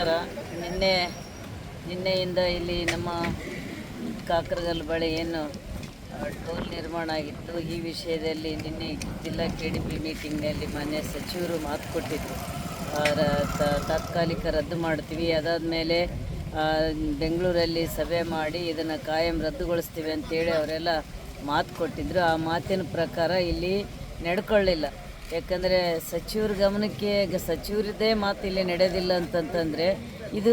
ನಮಸ್ಕಾರ ನಿನ್ನೆ, ನಿನ್ನೆಯಿಂದ ಇಲ್ಲಿ ನಮ್ಮ ಕಾಕರಗಲ್ ಬಳಿ ಏನು ಟೋಲ್ ನಿರ್ಮಾಣ ಆಗಿತ್ತು. ಈ ವಿಷಯದಲ್ಲಿ ನಿನ್ನೆ ಜಿಲ್ಲಾ ಕೆ ಡಿ ಪಿ ಮೀಟಿಂಗ್ನಲ್ಲಿ ಮಾನ್ಯ ಸಚಿವರು ಮಾತು ಕೊಟ್ಟಿದ್ದರು ತಾತ್ಕಾಲಿಕ ರದ್ದು ಮಾಡ್ತೀವಿ. ಅದಾದ ಮೇಲೆ ಬೆಂಗಳೂರಲ್ಲಿ ಸಭೆ ಮಾಡಿ ಇದನ್ನು ಕಾಯಂ ರದ್ದುಗೊಳಿಸ್ತೀವಿ ಅಂತೇಳಿ ಅವರೆಲ್ಲ ಮಾತು ಕೊಟ್ಟಿದ್ದರು ಆ ಮಾತಿನ ಪ್ರಕಾರ ಇಲ್ಲಿ ನಡ್ಕೊಳ್ಳಿಲ್ಲ. ಯಾಕಂದರೆ ಸಚಿವರ ಗಮನಕ್ಕೆ ಸಚಿವರದ್ದೇ ಮಾತು ಇಲ್ಲಿ ನಡೆಯೋದಿಲ್ಲ ಅಂತಂತಂದರೆ ಇದು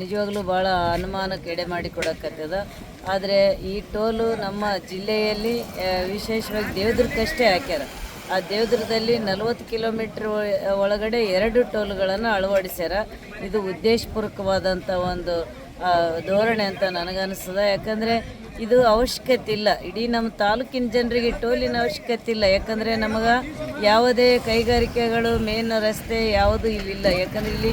ನಿಜವಾಗ್ಲೂ ಭಾಳ ಅನುಮಾನಕ್ಕೆ ಎಡೆ ಮಾಡಿ ಕೊಡಕತ್ತದ. ಆದರೆ ಈ ಟೋಲು ನಮ್ಮ ಜಿಲ್ಲೆಯಲ್ಲಿ ವಿಶೇಷವಾಗಿ ದೇವದುರ್ಗಕ್ಕಷ್ಟೇ ಹಾಕ್ಯಾರ. ಆ ದೇವದುರ್ಗದಲ್ಲಿ ನಲವತ್ತು ಕಿಲೋಮೀಟ್ರ್ ಒಳಗಡೆ ಎರಡು ಟೋಲ್ಗಳನ್ನು ಅಳವಡಿಸ್ಯಾರ. ಇದು ಉದ್ದೇಶಪೂರ್ವಕವಾದಂಥ ಒಂದು ಧೋರಣೆ ಅಂತ ನನಗನ್ನಿಸ್ತದೆ ಯಾಕಂದರೆ ಇದು ಅವಶ್ಯಕತೆ ಇಲ್ಲ. ಇಡೀ ನಮ್ಮ ತಾಲೂಕಿನ ಜನರಿಗೆ ಟೋಲಿನ ಅವಶ್ಯಕತೆ ಇಲ್ಲ. ಯಾಕಂದರೆ ನಮಗೆ ಯಾವುದೇ ಕೈಗಾರಿಕೆಗಳು ಮೇನ್ ರಸ್ತೆ ಯಾವುದು ಇಲ್ಲಿಲ್ಲ. ಯಾಕಂದರೆ ಇಲ್ಲಿ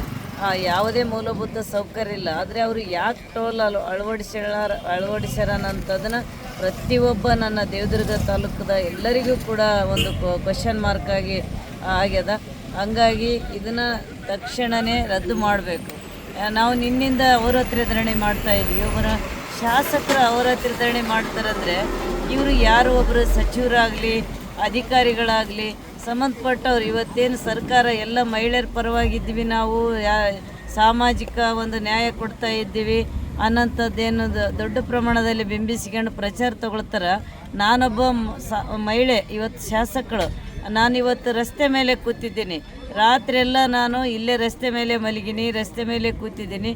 ಯಾವುದೇ ಮೂಲಭೂತ ಸೌಕರ್ಯ ಇಲ್ಲ. ಆದರೆ ಅವರು ಯಾಕೆ ಟೋಲ್ ಅಲ್ಲಿ ಅಳವಡಿಸ್ಯಾರ ಅಳವಡಿಸ್ಯಾರ ಅನ್ನೋಂಥದ್ದನ್ನು ಪ್ರತಿಯೊಬ್ಬ ನನ್ನ ದೇವದುರ್ಗ ತಾಲೂಕದ ಎಲ್ಲರಿಗೂ ಕೂಡ ಒಂದು ಕ್ವಶನ್ ಮಾರ್ಕ್ ಆಗಿ ಆಗ್ಯದ. ಹಂಗಾಗಿ ಇದನ್ನು ತಕ್ಷಣವೇ ರದ್ದು ಮಾಡಬೇಕು. ನಾವು ನಿನ್ನಿಂದ ಅವರ ಹತ್ರ ಧರಣಿ ಮಾಡ್ತಾ ಇದ್ವಿ. ಅವರ ಶಾಸಕರು ಅವರ ಹತ್ರ ಮಾಡ್ತಾರಂದರೆ ಇವರು ಯಾರು ಒಬ್ಬರು ಸಚಿವರಾಗಲಿ, ಅಧಿಕಾರಿಗಳಾಗಲಿ ಸಂಬಂಧಪಟ್ಟವ್ರು ಇವತ್ತೇನು ಸರ್ಕಾರ ಎಲ್ಲ ಮಹಿಳೆಯರ ಪರವಾಗಿದ್ದೀವಿ ನಾವು, ಯಾ, ಸಾಮಾಜಿಕ ಒಂದು ನ್ಯಾಯ ಕೊಡ್ತಾ ಇದ್ದೀವಿ ಅನ್ನೋಂಥದ್ದೇನು ದೊಡ್ಡ ಪ್ರಮಾಣದಲ್ಲಿ ಬಿಂಬಿಸಿಕೊಂಡು ಪ್ರಚಾರ ತಗೊಳ್ತಾರ. ನಾನೊಬ್ಬ ಮಹಿಳೆ, ಇವತ್ತು ಶಾಸಕಳು. ನಾನು ಇವತ್ತು ರಸ್ತೆ ಮೇಲೆ ಕೂತಿದ್ದೀನಿ. ರಾತ್ರಿ ಎಲ್ಲ ನಾನು ಇಲ್ಲೇ ರಸ್ತೆ ಮೇಲೆ ಮಲಗಿನಿ, ರಸ್ತೆ ಮೇಲೆ ಕೂತಿದ್ದೀನಿ.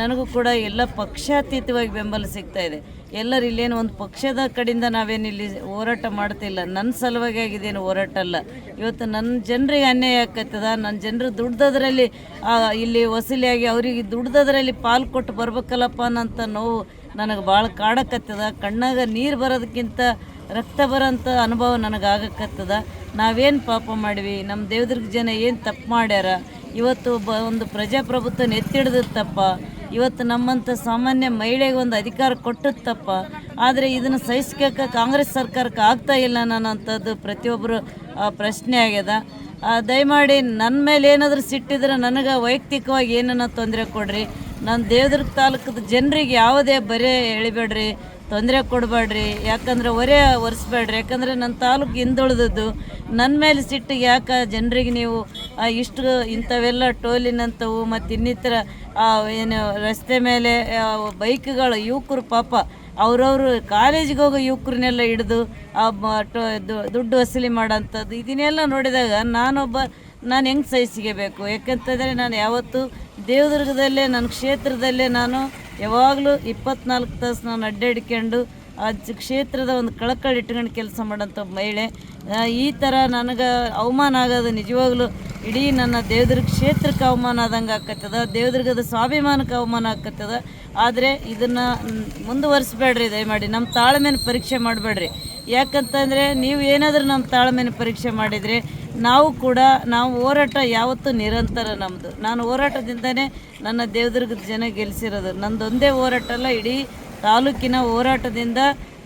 ನನಗೂ ಕೂಡ ಎಲ್ಲ ಪಕ್ಷಾತೀತವಾಗಿ ಬೆಂಬಲ ಸಿಗ್ತಾ ಇದೆ. ಎಲ್ಲರೂ ಇಲ್ಲೇನು ಒಂದು ಪಕ್ಷದ ಕಡೆಯಿಂದ ನಾವೇನು ಇಲ್ಲಿ ಹೋರಾಟ ಮಾಡ್ತಿಲ್ಲ. ನನ್ನ ಸಲುವಾಗಿ ಆಗಿದ್ದೇನು ಹೋರಾಟ ಅಲ್ಲ. ಇವತ್ತು ನನ್ನ ಜನರಿಗೆ ಅನ್ಯಾಯ ಆಕತ್ತದ ನನ್ನ ಜನರು ದುಡ್ದದ್ರಲ್ಲಿ ಇಲ್ಲಿ ವಸೂಲಿಯಾಗಿ ಅವರಿಗೆ ದುಡ್ದದ್ರಲ್ಲಿ ಪಾಲು ಕೊಟ್ಟು ಬರ್ಬೇಕಲ್ಲಪ್ಪ ಅನ್ನೋಂಥ ನೋವು ನನಗೆ ಭಾಳ ಕಾಡಕತ್ತದ. ಕಣ್ಣಾಗ ನೀರು ಬರೋದಕ್ಕಿಂತ ರಕ್ತ ಬರೋಂಥ ಅನುಭವ ನನಗೆ ಆಗಕತ್ತದ ನಾವೇನು ಪಾಪ ಮಾಡಿವಿ? ನಮ್ಮ ದೇವದುರ್ಗ ಜನ ಏನು ತಪ್ಪು ಮಾಡ್ಯಾರ? ಇವತ್ತು ಒಬ್ಬ ಒಂದು ಪ್ರಜಾಪ್ರಭುತ್ವ ನೆತ್ತಿಡ್ದು ತಪ್ಪ. ಇವತ್ತು ನಮ್ಮಂಥ ಸಾಮಾನ್ಯ ಮಹಿಳೆಗೆ ಒಂದು ಅಧಿಕಾರ ಕೊಟ್ಟದ ತಪ್ಪ. ಆದರೆ ಇದನ್ನು ಸಹಿಸ್ಕೋಕೆ ಕಾಂಗ್ರೆಸ್ ಸರ್ಕಾರಕ್ಕೆ ಆಗ್ತಾ ಇಲ್ಲ ಅನ್ನೋಂಥದ್ದು ಪ್ರತಿಯೊಬ್ಬರು ಆ, ಪ್ರಶ್ನೆ ಆಗ್ಯದ. ದಯಮಾಡಿ ನನ್ನ ಮೇಲೆ ಏನಾದರೂ ಸಿಟ್ಟಿದ್ರೆ ನನಗೆ ವೈಯಕ್ತಿಕವಾಗಿ ಏನನ್ನ ತೊಂದರೆ ಕೊಡ್ರಿ. ನಾನು ದೇವದುರ್ಗ ತಾಲೂಕದ ಜನರಿಗೆ ಯಾವುದೇ ಬರೆ ಎಳಿಬೇಡ್ರಿ. ತೊಂದರೆ ಕೊಡಬೇಡ್ರಿ, ಯಾಕಂದ್ರೆ ಒರೆ ಒರೆಸ್ಬೇಡ್ರಿ. ಯಾಕಂದರೆ ನನ್ನ ತಾಲೂಕು ಹಿಂದುಳಿದದ್ದು ನನ್ನ ಮೇಲೆ ಸಿಟ್ಟು ಯಾಕೆ ಜನರಿಗೆ ನೀವು ಇಷ್ಟು ಇಂಥವೆಲ್ಲ ಟೋಲಿನಂಥವು ಮತ್ತು ಇನ್ನಿತರ ಏನು ರಸ್ತೆ ಮೇಲೆ ಬೈಕ್ಗಳು, ಯುವಕರು ಪಾಪ, ಅವರವರು ಕಾಲೇಜಿಗೆ ಹೋಗೋ ಯುವಕರನ್ನೆಲ್ಲ ಹಿಡಿದು, ಆ ದುಡ್ಡು ವಸೂಲಿ ಮಾಡೋಂಥದ್ದು ಇದನ್ನೆಲ್ಲ ನೋಡಿದಾಗ ನಾನೊಬ್ಬ, ನಾನು ಹೆಂಗೆ ಸಹಿಸಿಗೆಬೇಕು ಯಾಕಂತಂದರೆ ನಾನು ಯಾವತ್ತೂ ದೇವದುರ್ಗದಲ್ಲೇ ನನ್ನ ಕ್ಷೇತ್ರದಲ್ಲೇ ನಾನು ಯಾವಾಗಲೂ ಇಪ್ಪತ್ನಾಲ್ಕು ತಾಸು ನಾನು ಅಡ್ಡಾಡ್ಕೊಂಡು ಆ ಕ್ಷೇತ್ರದ ಒಂದು ಕಳಕಳಿ ಇಟ್ಕೊಂಡು ಕೆಲಸ ಮಾಡೋಂಥ ಮಹಿಳೆ. ಈ ಥರ ನನಗೆ ಅವಮಾನ ಆಗೋದು ನಿಜವಾಗ್ಲೂ ಇಡೀ ನನ್ನ ದೇವದುರ್ಗ ಕ್ಷೇತ್ರಕ್ಕೆ ಅವಮಾನ ಆದಂಗೆ ಆಕತ್ತದ ದೇವದುರ್ಗದ ಸ್ವಾಭಿಮಾನಕ್ಕೆ ಅವಮಾನ ಆಕತ್ತದ ಆದರೆ ಇದನ್ನು ಮುಂದುವರಿಸ್ಬೇಡ್ರಿ ದಯಮಾಡಿ, ನಮ್ಮ ತಾಳ್ಮೆನ ಪರೀಕ್ಷೆ ಮಾಡಬೇಡ್ರಿ. ಯಾಕಂತಂದರೆ ನೀವು ಏನಾದರೂ ನಮ್ಮ ತಾಳ್ಮೆನ ಪರೀಕ್ಷೆ ಮಾಡಿದರೆ ನಾವು ಕೂಡ, ನಾವು ಹೋರಾಟ ಯಾವತ್ತೂ ನಿರಂತರ ನಮ್ಮದು ನಾನು ಹೋರಾಟದಿಂದನೇ ನನ್ನ ದೇವದುರ್ಗದ ಜನ ಗೆಲ್ಲಿಸಿರೋದು ನಂದೊಂದೇ ಹೋರಾಟ ಅಲ್ಲ, ಇಡೀ ತಾಲೂಕಿನ ಹೋರಾಟದಿಂದ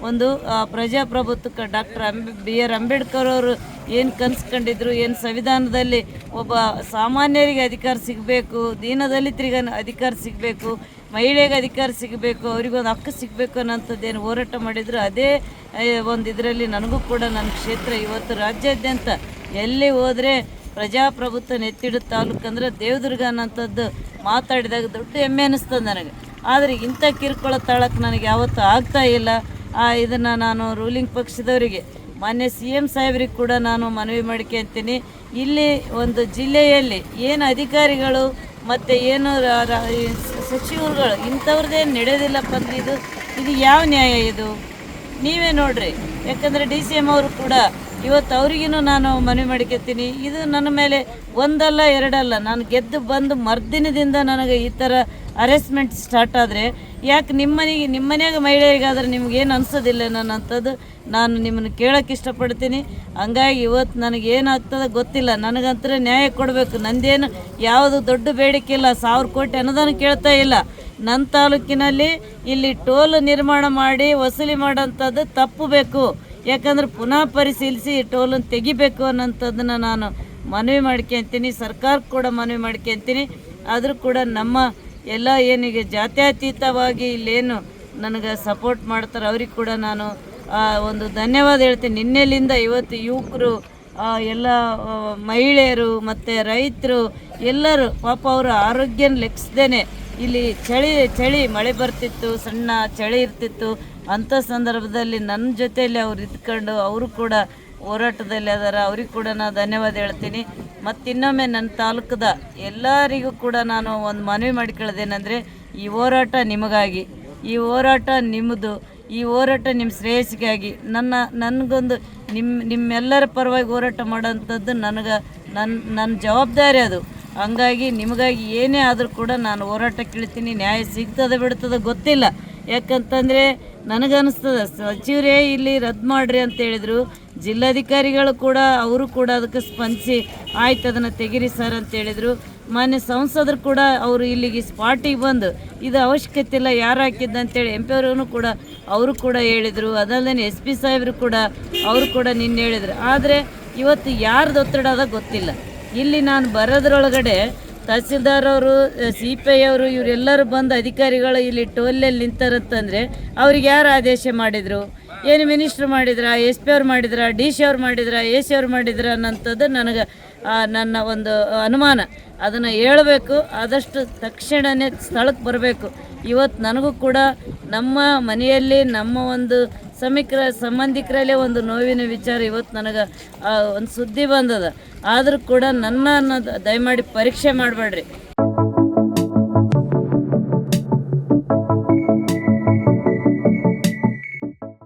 ಒಂದು ಪ್ರಜಾಪ್ರಭುತ್ವಕ್ಕೆ ಡಾಕ್ಟರ್ ಅಂಬೆ, ಬಿ. ಆರ್. ಅಂಬೇಡ್ಕರ್ ಅವರು ಏನು ಕನ್ಸ್ಕೊಂಡಿದ್ರು ಕಂಡಿದ್ರು ಏನು ಸಂವಿಧಾನದಲ್ಲಿ ಒಬ್ಬ ಸಾಮಾನ್ಯರಿಗೆ ಅಧಿಕಾರ ಸಿಗಬೇಕು, ದೀನದಲಿತರಿಗೆ ಅಧಿಕಾರ ಸಿಗಬೇಕು, ಮಹಿಳೆಗೆ ಅಧಿಕಾರ ಸಿಗಬೇಕು, ಅವರಿಗೊಂದು ಹಕ್ಕು ಸಿಗಬೇಕು ಅನ್ನೋಂಥದ್ದೇನು ಹೋರಾಟ ಮಾಡಿದ್ರು, ಅದೇ ಒಂದು ಇದರಲ್ಲಿ ನನಗೂ ಕೂಡ ನನ್ನ ಕ್ಷೇತ್ರ ಇವತ್ತು ರಾಜ್ಯಾದ್ಯಂತ ಎಲ್ಲಿ ಹೋದರೆ ಪ್ರಜಾಪ್ರಭುತ್ವ ನೆತ್ತಿಡು ತಾಲೂಕು ಅಂದರೆ ದೇವದುರ್ಗ ಅನ್ನೋಂಥದ್ದು ಮಾತಾಡಿದಾಗ ದೊಡ್ಡ ಹೆಮ್ಮೆ ಅನ್ನಿಸ್ತದೆ ನನಗೆ. ಆದರೆ ಇಂಥ ಕಿರುಕುಳ ತಾಳಕ್ಕೆ ನನಗೆ ಯಾವತ್ತೂ ಆಗ್ತಾ ಇಲ್ಲ. ಇದನ್ನು ನಾನು ರೂಲಿಂಗ್ ಪಕ್ಷದವರಿಗೆ, ಮಾನ್ಯ ಸಿ ಎಂ ಸಾಹೇಬ್ರಿಗೆ ಕೂಡ ನಾನು ಮನವಿ ಮಾಡ್ಕೊಂತೀನಿ ಇಲ್ಲಿ ಒಂದು ಜಿಲ್ಲೆಯಲ್ಲಿ ಏನು ಅಧಿಕಾರಿಗಳು ಮತ್ತು ಏನು ಸಚಿವರುಗಳು ಇಂಥವ್ರದ್ದೇನು ನಡೆಯೋದಿಲ್ಲಪ್ಪ ಅಂದ್ರೆ ಇದು ಇದು ಯಾವ ನ್ಯಾಯ ಇದು? ನೀವೇ ನೋಡ್ರಿ. ಯಾಕಂದರೆ ಡಿ ಸಿ ಎಂ ಅವರು ಕೂಡ ಇವತ್ತು ಅವ್ರಿಗೂ ನಾನು ಮನವಿ ಮಾಡ್ಕೊತೀನಿ ಇದು ನನ್ನ ಮೇಲೆ ಒಂದಲ್ಲ ಎರಡಲ್ಲ. ನಾನು ಗೆದ್ದು ಬಂದು ಮರ್ದಿನದಿಂದ ನನಗೆ ಈ ಥರ ಅರೆಸ್ಟ್ಮೆಂಟ್ ಸ್ಟಾರ್ಟ್ ಆದರೆ, ಯಾಕೆ ನಿಮ್ಮನೆಗೆ ನಿಮ್ಮ ಮನ್ಯಾಗ ಮಹಿಳೆಯರಿಗಾದ್ರೆ ನಿಮ್ಗೇನು ಅನ್ಸೋದಿಲ್ಲ ನನ್ನಂಥದ್ದು ನಾನು ನಿಮ್ಮನ್ನು ಕೇಳೋಕ್ಕೆ ಇಷ್ಟಪಡ್ತೀನಿ. ಹಂಗಾಗಿ ಇವತ್ತು ನನಗೆ ಏನಾಗ್ತದೆ ಗೊತ್ತಿಲ್ಲ. ನನಗಂತರ ನ್ಯಾಯ ಕೊಡಬೇಕು. ನಂದೇನು ಯಾವುದು ದೊಡ್ಡ ಬೇಡಿಕೆ ಇಲ್ಲ. ಸಾವಿರ ಕೋಟಿ ಅನುದಾನ ಕೇಳ್ತಾ ಇಲ್ಲ. ನನ್ನ ತಾಲೂಕಿನಲ್ಲಿ ಇಲ್ಲಿ ಟೋಲ್ ನಿರ್ಮಾಣ ಮಾಡಿ, ವಸೂಲಿ ಮಾಡೋಂಥದ್ದು ತಪ್ಪು ಬೇಕು. ಯಾಕಂದ್ರೆ ಪುನಃ ಪರಿಶೀಲಿಸಿ ಟೋಲನ್ನು ತೆಗಿಬೇಕು ಅನ್ನೋಂಥದ್ದನ್ನು ನಾನು ಮನವಿ ಮಾಡ್ಕೊತೀನಿ ಸರ್ಕಾರಕ್ಕೆ ಕೂಡ ಮನವಿ ಮಾಡ್ಕೊಂತೀನಿ ಆದರೂ ಕೂಡ ನಮ್ಮ ಎಲ್ಲ ಏನಿಗೆ ಜಾತ್ಯತೀತವಾಗಿ ಇಲ್ಲೇನು ನನಗೆ ಸಪೋರ್ಟ್ ಮಾಡ್ತಾರೆ ಅವ್ರಿಗೆ ಕೂಡ ನಾನು ಒಂದು ಧನ್ಯವಾದ ಹೇಳ್ತೀನಿ. ನಿನ್ನೆಲಿಂದ ಇವತ್ತು ಯುವಕರು ಎಲ್ಲ ಮಹಿಳೆಯರು ಮತ್ತು ರೈತರು ಎಲ್ಲರೂ ಪಾಪ ಅವರ ಆರೋಗ್ಯನ ಲೆಕ್ಕಿಸ್ದೇ ಇಲ್ಲಿ ಚಳಿ ಚಳಿ ಮಳೆ ಬರ್ತಿತ್ತು, ಸಣ್ಣ ಚಳಿ ಇರ್ತಿತ್ತು. ಅಂಥ ಸಂದರ್ಭದಲ್ಲಿ ನನ್ನ ಜೊತೆಯಲ್ಲಿ ಅವ್ರು ಇದ್ಕೊಂಡು ಅವರು ಕೂಡ ಹೋರಾಟದಲ್ಲಿ ಅದಾರ, ಅವ್ರಿಗೆ ಕೂಡ ನಾನು ಧನ್ಯವಾದ ಹೇಳ್ತೀನಿ. ಮತ್ತು ಇನ್ನೊಮ್ಮೆ ನನ್ನ ತಾಲೂಕದ ಎಲ್ಲರಿಗೂ ಕೂಡ ನಾನು ಒಂದು ಮನವಿ ಮಾಡಿಕೊಳ್ಳೋದೇನೆಂದರೆ, ಈ ಹೋರಾಟ ನಿಮಗಾಗಿ, ಈ ಹೋರಾಟ ನಿಮ್ಮದು ಈ ಹೋರಾಟ ನಿಮ್ಮ ಶ್ರೇಯಸ್ಸಿಗಾಗಿ, ನನ್ನ, ನನಗೊಂದು ನಿಮ್ಮ ನಿಮ್ಮೆಲ್ಲರ ಪರವಾಗಿ ಹೋರಾಟ ಮಾಡೋಂಥದ್ದು ನನಗೆ ನನ್ನ ನನ್ನ ಜವಾಬ್ದಾರಿ ಅದು. ಹಂಗಾಗಿ ನಿಮಗಾಗಿ ಏನೇ ಆದರೂ ಕೂಡ ನಾನು ಹೋರಾಟಕ್ಕೆ ಇಳಿತೀನಿ ನ್ಯಾಯ ಸಿಗ್ತದೆ ಬಿಡ್ತದೆ ಗೊತ್ತಿಲ್ಲ. ಯಾಕಂತಂದರೆ ನನಗನ್ನಿಸ್ತದೆ. ಸಚಿವರೇ ಇಲ್ಲಿ ರದ್ದು ಮಾಡಿರಿ ಅಂತ ಹೇಳಿದರು. ಜಿಲ್ಲಾಧಿಕಾರಿಗಳು ಕೂಡ, ಅವರು ಕೂಡ ಅದಕ್ಕೆ ಸ್ಪಂದಿಸಿ, ಆಯ್ತು ಅದನ್ನು ತೆಗಿರಿ ಸರ್ ಅಂತ ಹೇಳಿದರು. ಮಾನ್ಯ ಸಂಸದರು ಕೂಡ ಅವರು ಇಲ್ಲಿಗೆ ಸ್ಪಾಟಿಗೆ ಬಂದು, ಇದು ಅವಶ್ಯಕತೆ ಇಲ್ಲ, ಯಾರು ಹಾಕಿದ್ದು ಅಂತೇಳಿ ಎಂ ಪಿ ಅವರು ಕೂಡ ಅವರು ಕೂಡ ಹೇಳಿದರು. ಅದಲ್ಲದೆ ಎಸ್ ಪಿ ಸಾಹೇಬರು ಕೂಡ, ಅವರು ಕೂಡ ನಿನ್ನೆ ಹೇಳಿದರು. ಆದರೆ ಇವತ್ತು ಯಾರ್ದು ಒತ್ತಡ ಅದ ಗೊತ್ತಿಲ್ಲ. ಇಲ್ಲಿ ನಾನು ಬರೋದ್ರೊಳಗಡೆ ತಹಸೀಲ್ದಾರ್ ಅವರು ಸಿ ಪಿ ಐ ಅವರು, ಇವರೆಲ್ಲರೂ ಬಂದು ಅಧಿಕಾರಿಗಳು ಇಲ್ಲಿ ಟೋಲಲ್ಲಿ ನಿಂತಾರಂತಂದರೆ ಅವ್ರಿಗೆ ಯಾರು ಆದೇಶ ಮಾಡಿದರು? ಏನು ಮಿನಿಸ್ಟ್ರ್ ಮಾಡಿದ್ರ? ಎಸ್ ಪಿ ಅವ್ರು ಮಾಡಿದ್ರ? ಡಿ ಸಿ ಅವ್ರು ಮಾಡಿದ್ರ? ಎ ಸಿ ಅವ್ರು ಮಾಡಿದ್ರ ಅನ್ನೋಂಥದ್ದು ನನಗೆ ನನ್ನ ಒಂದು ಅನುಮಾನ. ಅದನ್ನು ಹೇಳಬೇಕು. ಆದಷ್ಟು ತಕ್ಷಣವೇ ಸ್ಥಳಕ್ಕೆ ಬರಬೇಕು. ಇವತ್ತು ನನಗೂ ಕೂಡ ನಮ್ಮ ಮನೆಯಲ್ಲಿ ನಮ್ಮ ಒಂದು ಸಮೀಕ್ರ ಸಂಬಂಧಿಕರಲ್ಲೇ ಒಂದು ನೋವಿನ ವಿಚಾರ ಇವತ್ತು ನನಗೆ ಒಂದು ಸುದ್ದಿ ಬಂದದ. ಆದರೂ ಕೂಡ ನನ್ನ ದಯಮಾಡಿ ಪರೀಕ್ಷೆ ಮಾಡಬೇಡ್ರಿ.